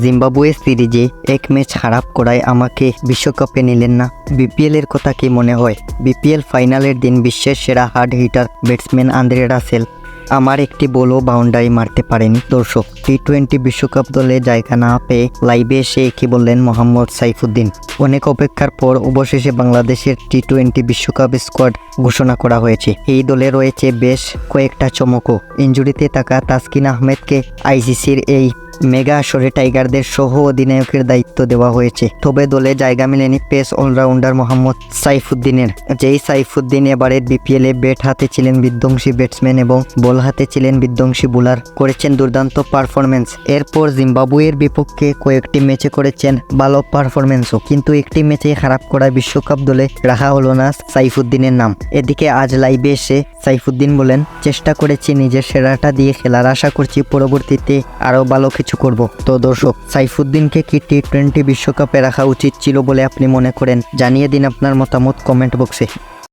Zimbabwe সিরিজে এক match খারাপ করায় আমাকে বিশ্বকাপে নিলেন না। বিপিএল এর কথা কি মনে হয়? বিপিএল ফাইনালের দিন বিশ্বের সেরা hard hitter batsman Andre Russell. আমার একটি বলও বাউন্ডারি মারতে পারেনি। দর্শক টি টোয়েন্টি বিশ্বকাপ দলে জায়গা না পেয়ে লাইভে এসে কি বললেন মোহাম্মদ সাইফুদ্দিন। অনেক অপেক্ষার পর অবশেষে বাংলাদেশের টি টোয়েন্টি বিশ্বকাপ স্কোয়াড ঘোষণা করা হয়েছে। এই দলে রয়েছে বেশ কয়েকটা চমকও। ইঞ্জুরিতে থাকা তাসকিন আহমেদকে আইসিসির এই মেগা আসরে টাইগারদের সহ অধিনায়কের দায়িত্ব দেওয়া হয়েছে। তবে দলে জায়গা মেলেনি পেস অলরাউন্ডার মোহাম্মদ সাইফুদ্দিনের। যেই সাইফুদ্দিন এবারের বিপিএলে ব্যাট হাতে ছিলেন বিধ্বংসী ব্যাটসম্যান এবং বল হাতে ছিলেন বিধ্বংসী বোলার করেছেন দুর্দান্ত পারফরমেন্স এরপর জিম্বাবুয়ের বিপক্ষে কয়েকটি ম্যাচে করেছেন ভালো পারফরমেন্সও কিন্তু একটি ম্যাচে খারাপ করা বিশ্বকাপ দলে রাখা হলো না সাইফুদ্দিনের নাম। এদিকে আজ লাইভে এসে সাইফুদ্দিন বলেন, চেষ্টা করেছি নিজের সেরাটা দিয়ে খেলার আশা করছি। পরবর্তীতে আরও ভালো কিছু করব। তো দর্শক, সাইফুদ্দিনকে কি টি টোয়েন্টি বিশ্বকাপে রাখা উচিত ছিল বলে আপনি মনে করেন? জানিয়ে দিন আপনার মতামত কমেন্ট বক্সে।